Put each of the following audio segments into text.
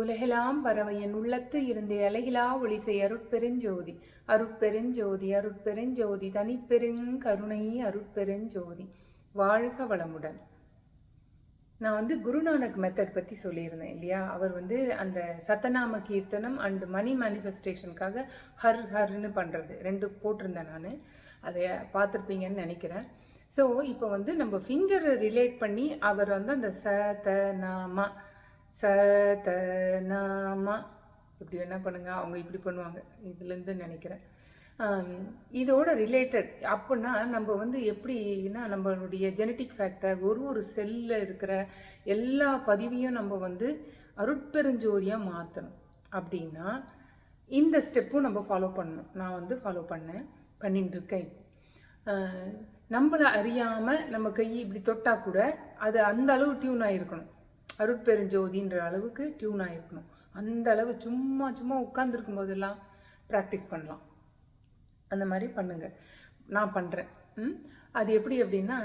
உலகெலாம் பரவ என் உள்ளத்து இருந்து அலைகிலா ஒளிசை அருட்பெருஞ்சோதி. அருட்பெருஞ்சோதி அருட்பெருஞ்சோதி தனிப்பெருங்கருணை அருட்பெருஞ்சோதி. வாழ்க வளமுடன். நான் வந்து குருநானக் மெத்தட் பற்றி சொல்லியிருந்தேன் இல்லையா? அவர் வந்து அந்த சத்தநாம கீர்த்தனம் அண்ட் மணி மேனிஃபெஸ்டேஷனுக்காக ஹர் ஹர்னு பண்ணுறது ரெண்டு போட்டிருந்தேன் நான். அதை பார்த்துருப்பீங்கன்னு நினைக்கிறேன். ஸோ இப்போ வந்து நம்ம ஃபிங்கரை ரிலேட் பண்ணி அவர் வந்து அந்த ச த நாமா சதநாமா இப்படி என்ன பண்ணுங்க. அவங்க இப்படி பண்ணுவாங்க. இதுலேருந்து நினைக்கிறேன். இதோட ரிலேட்டட் அப்படின்னா நம்ம வந்து எப்படின்னா நம்மளுடைய ஜெனட்டிக் ஃபேக்டர் ஒரு ஒரு செல்லில் இருக்கிற எல்லா பதிவையும் நம்ம வந்து அருட்பெருஞ்சோதியாக மாற்றணும் அப்படின்னா இந்த ஸ்டெப்பும் நம்ம ஃபாலோ பண்ணணும். நான் வந்து ஃபாலோ பண்ணேன். பண்ணிட்டு இருக்கேன் நம்மளை அறியாமல் நம்ம கை இப்படி தொட்டால் கூட அது அந்த அளவு டியூன் ஆகிருக்கணும் அருட்பெருஞ்சோதின்ற அளவுக்கு டியூன் ஆகிருக்கணும் அந்த அளவு சும்மா சும்மா உட்காந்துருக்கும் போதெல்லாம் ப்ராக்டிஸ் பண்ணலாம். அந்த மாதிரி பண்ணுங்கள் நான் பண்ணுறேன் ம்? அது எப்படி அப்படின்னா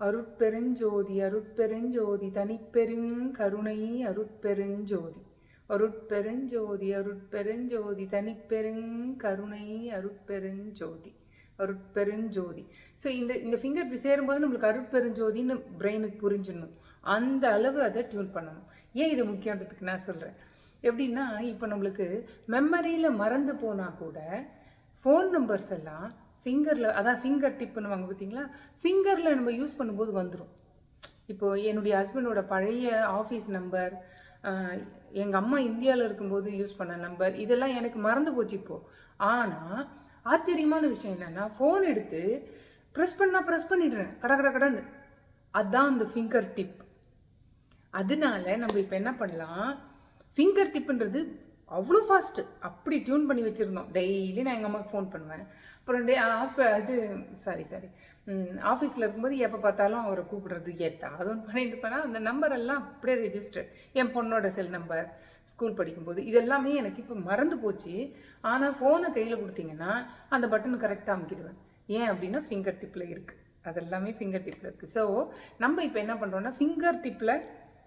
அருட்பெருஞ்சோதி அருட்பெருஞ்சோதி தனிப்பெருங்கருணை அருட்பெருஞ்சோதி. அருட்பெருஞ்சோதி அருட்பெருஞ்சோதி தனிப்பெருங்கருணை அருட்பெருஞ்சோதி. அருட்பெருஞ்சோதி. ஸோ இந்த இந்த ஃபிங்கர் இப்படி சேரும்போது நம்மளுக்கு அருட்பெருஞ்சோதின்னு பிரெயினுக்கு புரிஞ்சிடணும். அந்த அளவு அதை டியூன் பண்ணணும். ஏன் இது முக்கியன்றதுக்கு நான் சொல்கிறேன் எப்படின்னா இப்போ நம்மளுக்கு மெமரியில் மறந்து போனால் கூட ஃபோன் நம்பர்ஸ் எல்லாம் ஃபிங்கரில் அதான் ஃபிங்கர் டிப் பண்ணுவாங்க பார்த்தீங்களா? ஃபிங்கரில் நம்ம யூஸ் பண்ணும்போது வந்துடும் இப்போது என்னுடைய ஹஸ்பண்டோட பழைய ஆஃபீஸ் நம்பர் எங்கள் அம்மா இந்தியாவில் இருக்கும்போது யூஸ் பண்ண நம்பர் இதெல்லாம் எனக்கு மறந்து போச்சு இப்போது ஆனால் ஆச்சரியமான விஷயம் என்னென்னா ஃபோன் எடுத்து ப்ரெஸ் பண்ணால் ப்ரெஸ் பண்ணிடுறேன். கட கட கடன்னு. அதுதான் அந்த ஃபிங்கர் டிப் அதனால நம்ம இப்போ என்ன பண்ணலாம்? ஃபிங்கர் டிப்புன்றது அவ்வளோ ஃபாஸ்ட்டு அப்படி டியூன் பண்ணி வச்சுருந்தோம். டெய்லி நான் எங்கள் அம்மாவுக்கு ஃபோன் பண்ணுவேன். அப்புறம் டே ஹாஸ்ப இது சாரி சாரி ஆஃபீஸில் இருக்கும்போது எப்போ பார்த்தாலும் அவரை கூப்பிடுறது அது ஒன்று பண்ணிட்டு போனால் அந்த நம்பரெல்லாம் அப்படியே ரெஜிஸ்டர் என் பொண்ணோட செல் நம்பர் ஸ்கூல் படிக்கும்போது. இதெல்லாமே எனக்கு இப்போ மறந்து போச்சு. ஆனால் ஃபோனை கையில் கொடுத்தீங்கன்னா அந்த பட்டன் கரெக்டாக அமுக்கிடுவேன். ஏன் அப்படின்னா ஃபிங்கர் டிப்பில் இருக்குது அதெல்லாமே ஃபிங்கர் டிப்பில் இருக்குது ஸோ நம்ம இப்போ என்ன பண்ணுறோன்னா ஃபிங்கர் டிப்பில்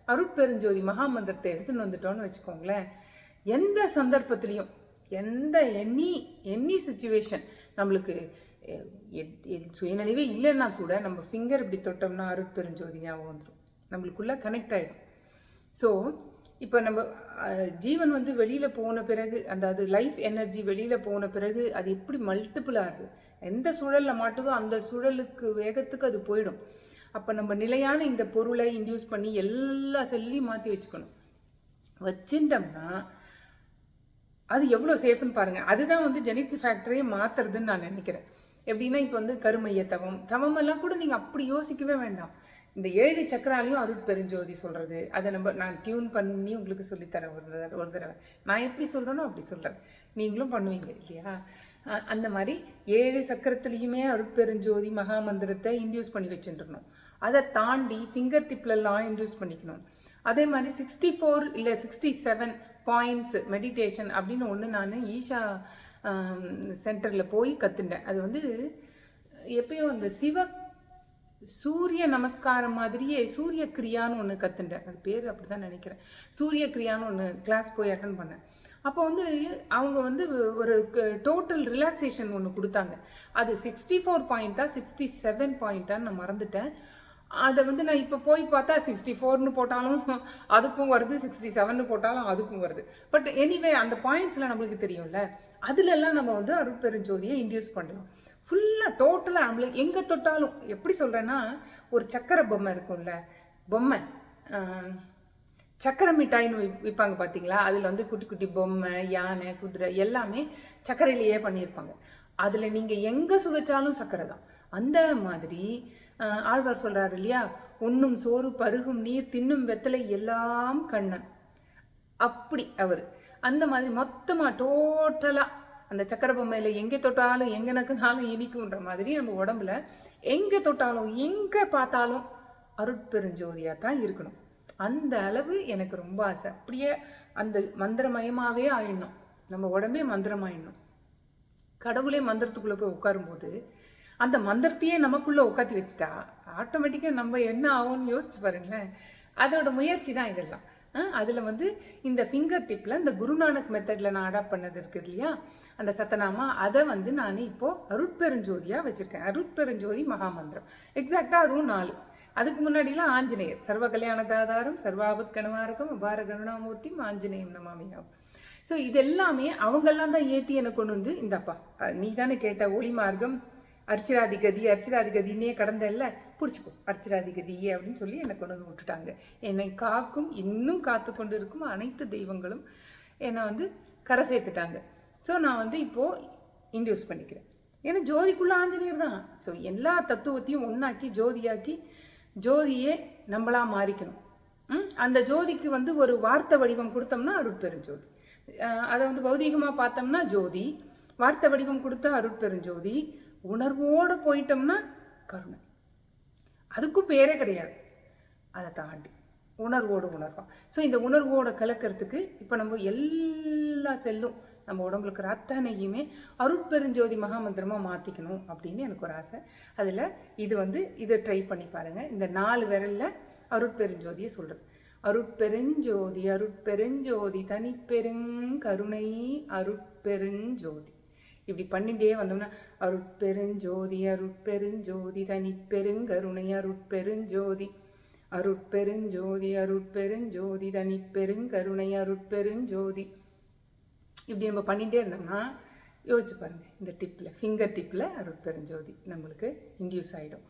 அருட்பெருஞ்சோதி மகாமந்திரத்தை எடுத்துன்னு வந்துட்டோம்னு வச்சுக்கோங்களேன். எந்த சந்தர்ப்பத்துலேயும் எந்த எனி எனி சுச்சுவேஷன் நம்மளுக்கு சுயநினைவே இல்லைன்னா கூட நம்ம ஃபிங்கர் இப்படி தொட்டோம்னா அருட்பெருஞ்சோதி ஞாபகம் வந்துடும் நம்மளுக்குள்ளே கனெக்ட் ஆகிடும் ஸோ இப்போ நம்ம ஜீவன் வந்து வெளியில் போன பிறகு அந்த அது லைஃப் எனர்ஜி வெளியில் போன பிறகு அது எப்படி மல்டிபிள் ஆகுது எந்த சூழலில் மாட்டுதோ அந்த சூழலுக்கு வேகத்துக்கு அது போயிடும். அப்போ நம்ம நிலையான இந்த பொருளை இன்டியூஸ் பண்ணி எல்லா செல்லையும் மாற்றி வச்சுக்கணும். வச்சுட்டோம்னா அது எவ்வளோ சேஃப்னு பாருங்கள் அதுதான் வந்து ஜெனட்டிக் ஃபேக்டரையே மாற்றுறதுன்னு நான் நினைக்கிறேன். எப்படின்னா இப்போ வந்து கருமைய தவம் தவம் எல்லாம் கூட நீங்கள் அப்படி யோசிக்கவே வேண்டாம். இந்த ஏழு சக்கராலையும் அருட்பெருஞ்சோதி சொல்கிறது அதை நம்ம நான் டியூன் பண்ணி உங்களுக்கு சொல்லித்தரேன் ஒரு தடவை ஒரு தடவை. நான் எப்படி சொல்கிறேனோ அப்படி சொல்கிறேன் நீங்களும் பண்ணுவீங்க இல்லையா? அந்த மாதிரி ஏழு சக்கரத்துலேயுமே அருட்பெருஞ்சோதி மகாமந்திரத்தை இன்டியூஸ் பண்ணி வச்சுட்டுருணும் அதை தாண்டி ஃபிங்கர் டிப்லெல்லாம் இன்டியூஸ் பண்ணிக்கணும். அதே மாதிரி சிக்ஸ்டி ஃபோர் இல்லை சிக்ஸ்டி செவன் பாயிண்ட்ஸ் மெடிடேஷன் அப்படின்னு ஒன்று நான் ஈஷா சென்டரில் போய் கற்றுண்டேன் அது வந்து எப்பயும் அந்த சிவ சூரிய நமஸ்காரம் மாதிரியே சூரிய கிரியான்னு ஒன்று கற்றுண்டேன் அது பேர் அப்படி தான் நினைக்கிறேன். சூரிய கிரியான்னு ஒன்று கிளாஸ் போய் அட்டன் பண்ணேன். அப்போ வந்து அவங்க வந்து ஒரு டோட்டல் ரிலாக்ஸேஷன் ஒன்று கொடுத்தாங்க. அது சிக்ஸ்டி ஃபோர் பாயிண்ட்டா சிக்ஸ்டி செவன் பாயிண்ட்டான்னு நான் மறந்துட்டேன். அதை வந்து நான் இப்போ போய் பார்த்தா சிக்ஸ்டி ஃபோர்னு போட்டாலும் அதுக்கும் வருது சிக்ஸ்டி செவன்னு போட்டாலும் அதுக்கும் வருது. பட் எனிவே அந்த பாயிண்ட்ஸ்லாம் நம்மளுக்கு தெரியும்ல. அதுலெல்லாம் நம்ம வந்து அருட்பெருஞ்சோதியை இன்டியூஸ் பண்ணலாம். ஃபுல்லாக டோட்டலாக ஆம்புலன்ஸ் எங்கே தொட்டாலும் எப்படி சொல்கிறேன்னா ஒரு சக்கரை பொம்மை இருக்கும்ல பொம்மை சக்கரை மிட்டாய்னு விற்பாங்க பார்த்தீங்களா அதில் வந்து குட்டி குட்டி பொம்மை யானை குதிரை எல்லாமே சர்க்கரையிலேயே பண்ணியிருப்பாங்க. அதில் நீங்கள் எங்கே சுவைச்சாலும் சக்கரை தான். அந்த மாதிரி ஆழ்வார் சொல்கிறாரு இல்லையா? உண்ணும் சோறு பருகும் நீர் தின்னும் வெத்தலை எல்லாம் கண்ணன். அப்படி அவர். அந்த மாதிரி மொத்தமாக டோட்டலாக அந்த சக்கரை பொம்மையில் எங்கே தொட்டாலும் எங்கே நக்குனாலும் இனிக்குன்ற மாதிரி நம்ம உடம்புல எங்கே தொட்டாலும் எங்கே பார்த்தாலும் அருட்பெருஞ்சோதியாக தான் இருக்கணும். அந்த அளவு எனக்கு ரொம்ப ஆசை. அப்படியே அந்த மந்திரமயமாகவே ஆயிடணும். நம்ம உடம்பே மந்திரமாயிடணும். கடவுளே மந்திரத்துக்குள்ளே போய் உட்காரும்போது அந்த மந்திரத்தையே நமக்குள்ளே உட்காத்தி வச்சுட்டா ஆட்டோமேட்டிக்காக நம்ம என்ன ஆகும்னு யோசிச்சு பாருங்களேன். அதோட முயற்சி தான் இதெல்லாம். அதில் வந்து இந்த ஃபிங்கர் டிப்பில் இந்த குருநானக் மெத்தடில் நான் அடாப்ட் பண்ணது இருக்குது இல்லையா? அந்த சத்தநாமா அதை வந்து நான் இப்போது அருட்பெருஞ்சோதியாக வச்சுருக்கேன். அருட்பெருஞ்சோதி மகாமந்திரம். எக்ஸாக்டாக அதுவும் நாலு. அதுக்கு முன்னாடிலாம் ஆஞ்சநேயர். சர்வ கல்யாணதாதாரம் சர்வாபத் கணவாரகம் அபார கருணாமூர்த்தி ஆஞ்சநேயம் நமாமியாகும் ஸோ இது எல்லாமே அவங்கெல்லாம் தான் ஏற்றி என்னை கொண்டு வந்து இந்தப்பா நீ தானே கேட்ட ஒளி மார்க்கம் அர்ச்சிராதிகதி கதி கடந்தல்ல. பிடிச்சிக்கோ. அர்ச்சிராதிகதியே அப்படின்னு சொல்லி என்னை கொண்டு வந்து விட்டுட்டாங்க. என்னை காக்கும் இன்னும் காத்து கொண்டு இருக்கும் அனைத்து தெய்வங்களும் என்னை வந்து கரை சேர்த்துட்டாங்க. ஸோ நான் வந்து இப்போது இன்டியூஸ் பண்ணிக்கிறேன். ஏன்னா ஜோதிக்குள்ள ஆஞ்சநேயர் தான். ஸோ எல்லா தத்துவத்தையும் ஒன்றாக்கி ஜோதியாக்கி ஜோதியே நம்மளாக மாறிக்கணும். அந்த ஜோதிக்கு வந்து ஒரு வார்த்தை வடிவம் கொடுத்தோம்னா அருட்பெருஞ்சோதி. அதை வந்து பௌதீகமாக பார்த்தோம்னா ஜோதி. வார்த்தை வடிவம் கொடுத்தா அருட்பெருஞ்சோதி. உணர்வோடு போயிட்டோம்னா கருணை. அதுக்கும் பேரே கிடையாது. அதை தாண்டி உணர்வோடு உணர்வான் ஸோ இந்த உணர்வோடு கலக்கிறதுக்கு இப்போ நம்ம எல்லா செல்லும் நம்ம உடம்புல இருக்கிற அத்தனையுமே அருட்பெருஞ்சோதி மகாமந்திரமாக மாற்றிக்கணும் அப்படின்னு எனக்கு ஒரு ஆசை. அதில் இது வந்து இதை ட்ரை பண்ணி பாருங்கள் இந்த நாலு விரலில் அருட்பெருஞ்சோதியை சொல்கிறது அருட்பெருஞ்சோதி அருட்பெருஞ்சோதி தனிப்பெருங்கருணை அருட்பெருஞ்சோதி. இப்படி பண்ணிட்டே வந்தோம்னா அருட்பெருஞ்சோதி அருட்பெருஞ்சோதி தனிப்பெருங்கருணை அருட்பெருஞ்சோதி. அருட்பெருஞ்சோதி அருட்பெருஞ்சோதி தனிப்பெருங்கருணை அருட்பெருஞ்சோதி. இப்படி நம்ம பண்ணிகிட்டே இருந்தோம்னா யோசிச்சு பாருங்க இந்த டிப்பில் ஃபிங்கர் டிப்பில் அருட்பெருஞ்சோதி நம்மளுக்கு இன்டியூஸ் ஆகிடும்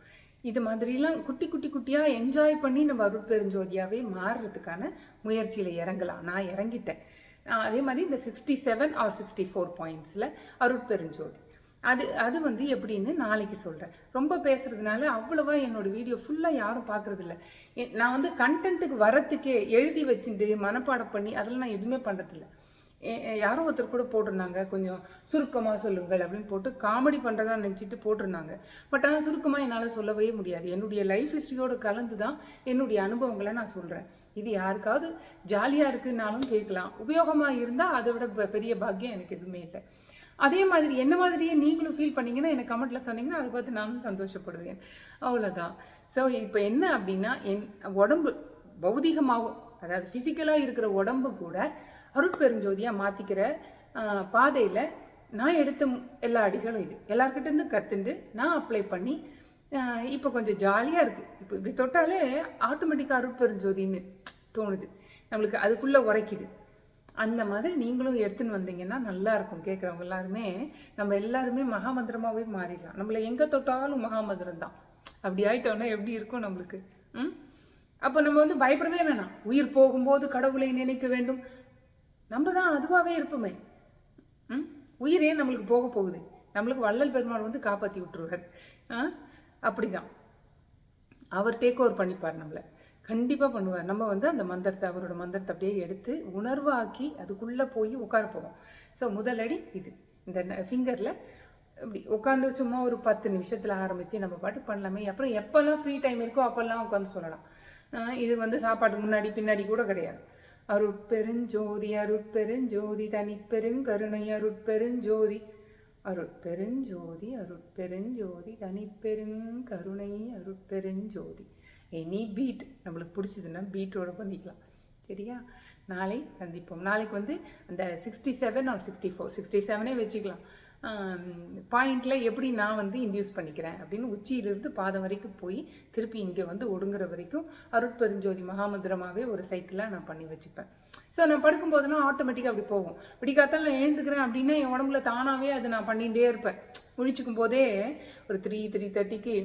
இது மாதிரிலாம் குட்டி குட்டி குட்டியாக என்ஜாய் பண்ணி நம்ம அருட்பெருஞ்சோதியாகவே மாறுறதுக்கான முயற்சியில் இறங்கலாம். நான் இறங்கிட்டேன். அதே மாதிரி இந்த sixty seven or sixty four பாயிண்ட்ஸில் அருட்பெருஞ்சோதி அது அது வந்து எப்படின்னு நாளைக்கு சொல்கிறேன் ரொம்ப பேசுறதுனால அவ்வளோவா என்னோட வீடியோ ஃபுல்லாக யாரும் பார்க்குறதில்ல நான் வந்து கண்டென்ட்டுக்கு வரத்துக்கே எழுதி வச்சுட்டு மனப்பாடம் பண்ணி அதெல்லாம் நான் எதுவுமே பண்ணுறதில்ல யாரோ ஒருத்தர் கூட போட்டிருந்தாங்க. கொஞ்சம் சுருக்கமாக சொல்லுங்கள் அப்படின்னு போட்டு காமெடி பண்ணுறதா நினச்சிட்டு போட்டிருந்தாங்க. பட் ஆனால் சுருக்கமாக என்னால் சொல்லவே முடியாது. என்னுடைய லைஃப் ஹிஸ்ட்ரியோடு கலந்து தான் என்னுடைய அனுபவங்களை நான் சொல்கிறேன் இது யாருக்காவது ஜாலியாக இருக்குன்னாலும் கேட்கலாம். உபயோகமாக இருந்தால் அதை விட பெரிய பாக்கியம் எனக்கு எதுவுமே இல்லை. அதே மாதிரி என்ன மாதிரியே நீங்களும் ஃபீல் பண்ணீங்கன்னா எனக்கு கமெண்ட்டில் சொன்னீங்கன்னா அதை பார்த்து நானும் சந்தோஷப்படுவேன். அவ்வளோதான் ஸோ இப்போ என்ன அப்படின்னா என் உடம்பு பௌதிகமாகவும் அதாவது ஃபிசிக்கலாக இருக்கிற உடம்பு கூட அருட்பெருஞ்சோதியாக மாற்றிக்கிற பாதையில் நான் எடுத்த எல்லா அடிகளும் இது. எல்லாருக்கிட்டேருந்து கற்றுண்டு நான் அப்ளை பண்ணி இப்போ கொஞ்சம் ஜாலியாக இருக்குது இப்போ இப்படி தொட்டாலே ஆட்டோமேட்டிக்காக அருட்பெருஞ்சோதின்னு தோணுது. நம்மளுக்கு அதுக்குள்ளே உரைக்குது. அந்த மாதிரி நீங்களும் எடுத்துன்னு வந்தீங்கன்னா நல்லா இருக்கும். கேட்குறவங்க எல்லாருமே நம்ம எல்லாருமே மகாமந்திரமாகவே மாறிடலாம். நம்மளை எங்கே தொட்டாலும் மகாமந்திரம் தான் அப்படி ஆயிட்டோன்னா எப்படி இருக்கும் நம்மளுக்கு? ம்? அப்போ நம்ம வந்து பயப்படவே வேணாம். உயிர் போகும்போது கடவுளை நினைக்க வேண்டும். நம்ம தான் அதுவாகவே இருப்போமே. ம்? உயிரே நம்மளுக்கு போக போகுது. நம்மளுக்கு வள்ளல் பெருமாள் வந்து காப்பாற்றி விட்டுருவார். ஆ? அப்படிதான். அவர் டேக் ஓவர் பண்ணிப்பார் நம்மளை. கண்டிப்பாக பண்ணுவார். நம்ம வந்து அந்த மந்திரத்தை அவரோட மந்திரத்தை அப்படியே எடுத்து உணர்வாக்கி அதுக்குள்ளே போய் உட்கார போவோம். ஸோ முதலடி இது. இந்த ஃபிங்கரில் இப்படி உட்காந்து சும்மா ஒரு பத்து நிமிஷத்தில் ஆரம்பித்து நம்ம பாட்டு பண்ணலாமே. அப்புறம் எப்போல்லாம் ஃப்ரீ டைம் இருக்கோ அப்போல்லாம் உட்காந்து சொல்லலாம். இது வந்து சாப்பாட்டுக்கு முன்னாடி பின்னாடி கூட கிடையாது. அருட்பெருஞ்சோதி அருட்பெருஞ்சோதி தனிப்பெருங்கருணை அருட்பெருஞ்சோதி. அருட்பெருஞ்சோதி அருட்பெருஞ்சோதி தனிப்பெருங்கருணை அருட்பெருஞ்சோதி. எனி பீட் நம்மளுக்கு பிடிச்சதுன்னா பீட்டோட பண்ணிக்கலாம். சரியா? நாளை சந்திப்போம். நாளைக்கு வந்து அந்த sixty seven or sixty four sixty செவனே வச்சுக்கலாம். பாயிண்டில் எப்படி நான் வந்து இன்டியூஸ் பண்ணிக்கிறேன் அப்படின்னு உச்சியிலிருந்து பாதம் வரைக்கும் போய் திருப்பி இங்கே வந்து ஒடுங்குற வரைக்கும் அருட்பெருஞ்சோதி மகாமந்திரமாகவே ஒரு சைக்கிளாக நான் பண்ணி வச்சுப்பேன். ஸோ நான் படுக்கும்போதெல்லாம் ஆட்டோமேட்டிக்காக அப்படி போகும். விடிக்காத்தால் நான் எழுந்துக்கிறேன் அப்படின்னா என் உடம்புல தானாகவே அது நான் பண்ணிகிட்டே இருப்பேன். முழிச்சுக்கும் போதே ஒரு த்ரீ த்ரீ தேர்ட்டிக்கு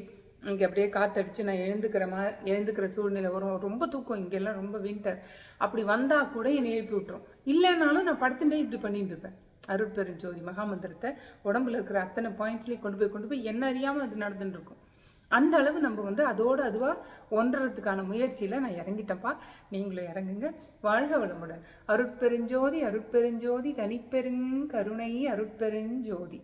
இங்கே அப்படியே காத்தடிச்சு நான் எழுந்துக்கிற மா எழுந்துக்கிற சூழ்நிலை வரும். ரொம்ப தூக்கம். இங்கெல்லாம் ரொம்ப வின்டர் அப்படி வந்தால் கூட என்னை எழுப்பி விட்டுரும். இல்லைனாலும் நான் படுத்துட்டே இப்படி பண்ணிட்டு இருப்பேன். அருட்பெருஞ்சோதி மகாமந்திரத்தை உடம்புல இருக்கிற அத்தனை பாயிண்ட்ஸ்லேயும் கொண்டு போய் கொண்டு போய் என்ன அறியாமல் அது நடந்துட்டு இருக்கும். அந்த அளவு நம்ம வந்து அதோடு அதுவாக ஒன்றறதுக்கான முயற்சியில் நான் இறங்கிட்டேன்ப்பா. நீங்களும் இறங்குங்க. வாழ்க வளமுடன். அருட்பெருஞ்சோதி அருட்பெருஞ்சோதி தனிப்பெருங்கருணை அருட்பெருஞ்சோதி